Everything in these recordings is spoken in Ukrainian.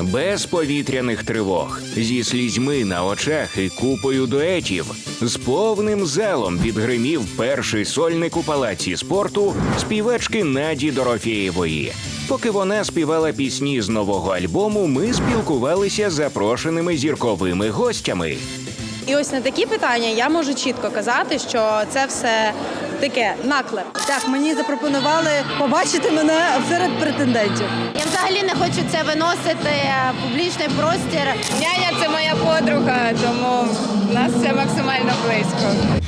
Без повітряних тривог, зі слізьми на очах і купою дуетів, з повним залом відгримів перший сольник у палаці спорту співачки Наді Дорофєєвої. Поки вона співала пісні з нового альбому, ми спілкувалися з запрошеними зірковими гостями. І ось на такі питання я можу чітко казати, що це все таке наклеп. Так, мені запропонували побачити мене серед претендентів. Я взагалі не хочу це виносити в публічний простір. Няня це моя подруга, тому в нас все максимально близько.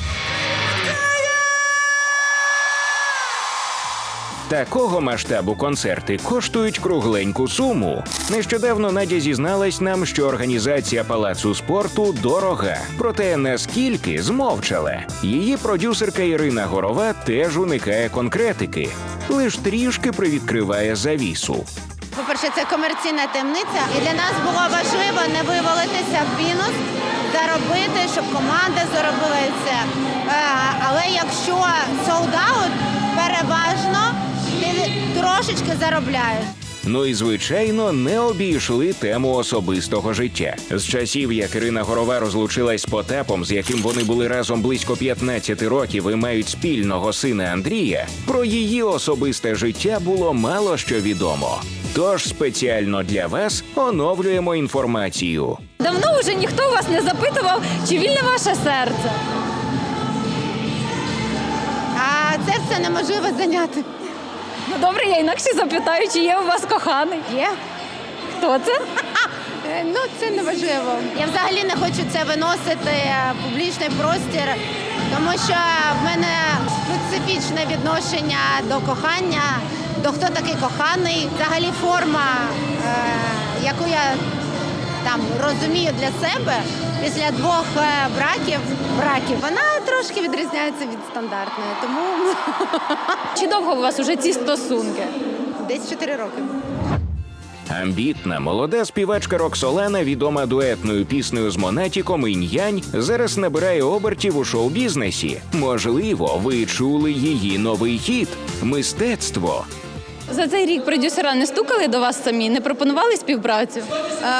Такого масштабу концерти коштують кругленьку суму. Нещодавно Надя зізналась нам, що організація палацу спорту дорога. Проте наскільки змовчала. Її продюсерка Ірина Горова теж уникає конкретики, лиш трішки привідкриває завісу. По-перше, це комерційна таємниця, і для нас було важливо не вивалитися в мінус, заробити, щоб команда заробила все. Е, Але якщо солдаут, трошечки заробляєш. Ну і звичайно не обійшли тему особистого життя. З часів, як Ірина Горова розлучилась з Потапом, з яким вони були разом близько 15 років і мають спільного сина Андрія, про її особисте життя було мало що відомо. Тож спеціально для вас оновлюємо інформацію. Давно вже ніхто вас не запитував, чи вільне ваше серце. А це все неможливо зайняти. Ну добре, я інакше запитаю, чи є у вас коханий. Є? Хто це? Е, Ну, це не важливо. Я взагалі не хочу це виносити в публічний простір, тому що в мене специфічне відношення до кохання, до хто такий коханий. Взагалі форма, е, яку я там розумію для себе після двох е, браків, браків, вона трошки відрізняється від стандартної. Тому Чи довго у вас уже ці стосунки? десь 4 роки. Амбітна молода співачка Роксолана, відома дуетною піснею з Монатіком «Інь-Янь», зараз набирає обертів у шоу-бізнесі. Можливо, ви чули її новий хіт мистецтво. За цей рік продюсера не стукали до вас самі, не пропонували співпрацю?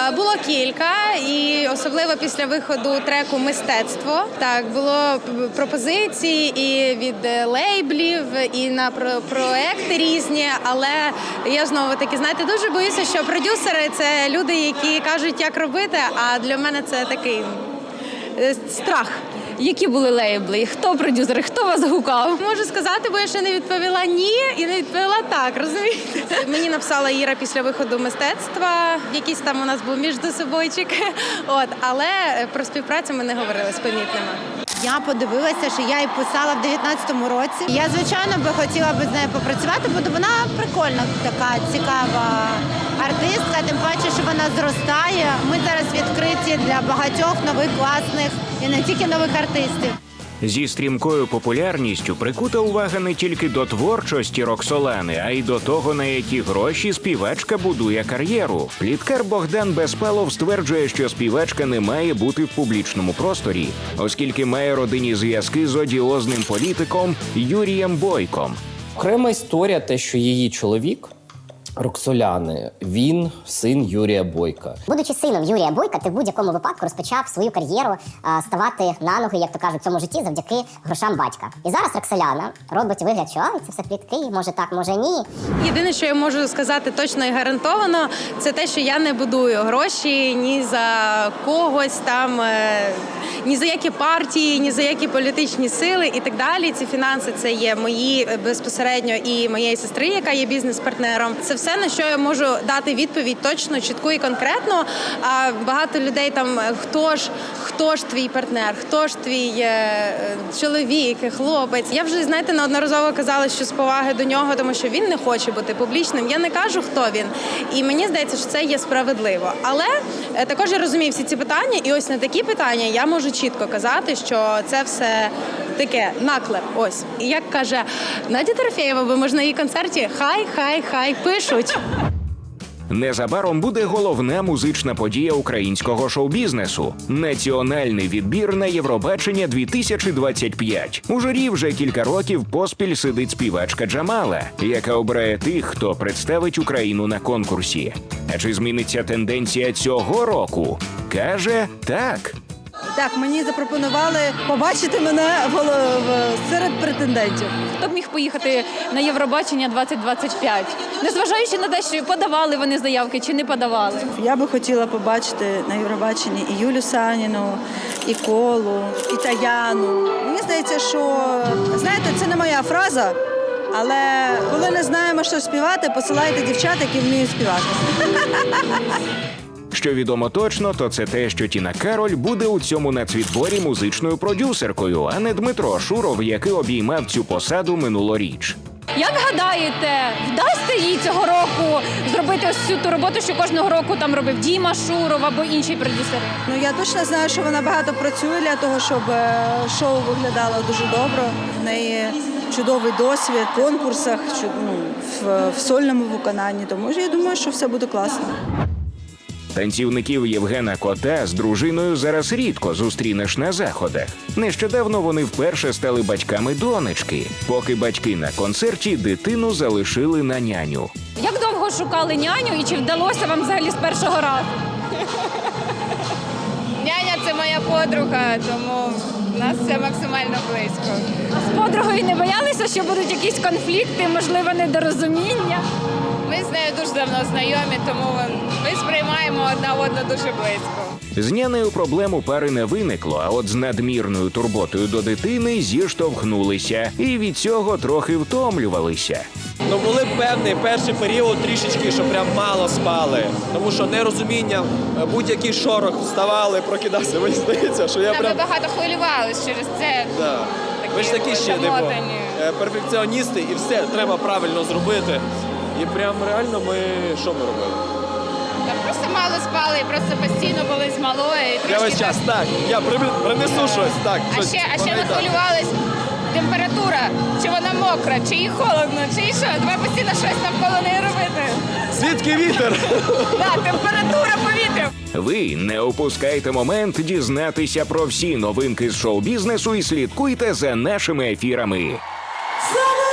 Е, Було кілька, і особливо після виходу треку Мистецтво так було пропозиції і від лейблів, і на про- проекти різні. Але я знову таки знаєте, дуже боюся, що продюсери це люди, які кажуть, як робити. А для мене це такий е, страх. Які були лейбли? Хто продюсер? Хто вас гукав? Можу сказати, бо я ще не відповіла ні і не відповіла так. Розумієте? Мені написала Іра після виходу мистецтва. Якийсь там у нас був між собойчик. От, але про співпрацю ми не говорили з помітними. Я подивилася, що я її писала в 19-му році. Я, звичайно, би хотіла би з нею попрацювати, бо вона прикольна, така цікава артистка, тим паче, що вона зростає. Ми зараз відкриті для багатьох нових класних і не тільки нових артистів. Зі стрімкою популярністю прикута увага не тільки до творчості Роксолани, а й до того, на які гроші співачка будує кар'єру. Пліткар Богдан Безпалов стверджує, що співачка не має бути в публічному просторі, оскільки має родинні зв'язки з одіозним політиком Юрієм Бойком. Окрема історія, те, що її чоловік Роксоляни, він син Юрія Бойка. Будучи сином Юрія Бойка, ти в будь-якому випадку розпочав свою кар'єру а, ставати на ноги, як то кажуть, в цьому житті завдяки грошам батька. І зараз Роксоляна робить вигляд, що «Ай, це все плітки, може так, може ні. Єдине, що я можу сказати точно і гарантовано, це те, що я не будую гроші ні за когось там, е, ні за які партії, ні за які політичні сили і так далі. Ці фінанси це є мої е, безпосередньо і моєї сестри, яка є бізнес-партнером. Це все на що я можу дати відповідь точно, чітку і конкретно. А багато людей там е, хто ж хто ж твій партнер, хто ж твій е, чоловік, хлопець. Я вже знаєте неодноразово казала, що з поваги до нього, тому що він не хоче бути публічним. Я не кажу, хто він. І мені здається, що це є справедливо. Але е, також я розумію всі ці питання, і ось на такі питання я можу чітко казати, що це все. Таке наклеп, ось і як каже Надя Дорофєєва, бо можна її концерті хай, хай, хай пишуть. Незабаром буде головна музична подія українського шоу-бізнесу національний відбір на Євробачення 2025. У журі вже кілька років поспіль сидить співачка Джамала, яка обирає тих, хто представить Україну на конкурсі. А чи зміниться тенденція цього року? Каже так. Так, мені запропонували побачити мене серед претендентів. Хто б міг поїхати на Євробачення 2025? Незважаючи на те, що подавали вони заявки чи не подавали. Я би хотіла побачити на Євробаченні і Юлю Саніну, і Колу, і Таяну. Мені здається, що знаєте, це не моя фраза, але коли не знаємо, що співати, посилайте дівчат, які вміють співати. Що відомо точно, то це те, що Тіна Кароль буде у цьому нацвідборі музичною продюсеркою, а не Дмитро Шуров, який обіймав цю посаду минулоріч. Як гадаєте, вдасться їй цього року зробити ось цю ту роботу, що кожного року там робив Діма Шуров або інші продюсери? Ну я точно знаю, що вона багато працює для того, щоб е, шоу виглядало дуже добре. В неї чудовий досвід в конкурсах, ну, в, в сольному виконанні. Тому я думаю, що все буде класно. Танцівників Євгена Кота з дружиною зараз рідко зустрінеш на заходах. Нещодавно вони вперше стали батьками донечки, поки батьки на концерті дитину залишили на няню. Як довго шукали няню і чи вдалося вам взагалі з першого разу? Няня це моя подруга, тому в нас все максимально близько. З подругою не боялися, що будуть якісь конфлікти, можливо, недорозуміння. Ми з нею дуже давно знайомі, тому ми сприймаємо одна одну дуже близько. З нянею проблем у пари не виникло, а от з надмірною турботою до дитини зіштовхнулися і від цього трохи втомлювалися. Ну були певний перший період трішечки, що прям мало спали. Тому що нерозуміння, е, будь-який шорох вставали, прокидався. Мені здається, що я Та ми прям. багато хвилювалися через це. Да. Ви ж такі ще типу, е, перфекціоністи і все треба правильно зробити. І прям реально ми що ми робили? Та просто мало спали, просто постійно були з малою. І Я трошки весь час так. Я при- принесу щось. Так, А щось ще, а ще вона ми і так. хвилювались. Температура, чи вона мокра, чи їй холодно, чи їй що. Давай постійно щось навколо неї робити. Звідки вітер? Да, температура повітря. Ви не опускайте момент дізнатися про всі новинки з шоу-бізнесу і слідкуйте за нашими ефірами. Слава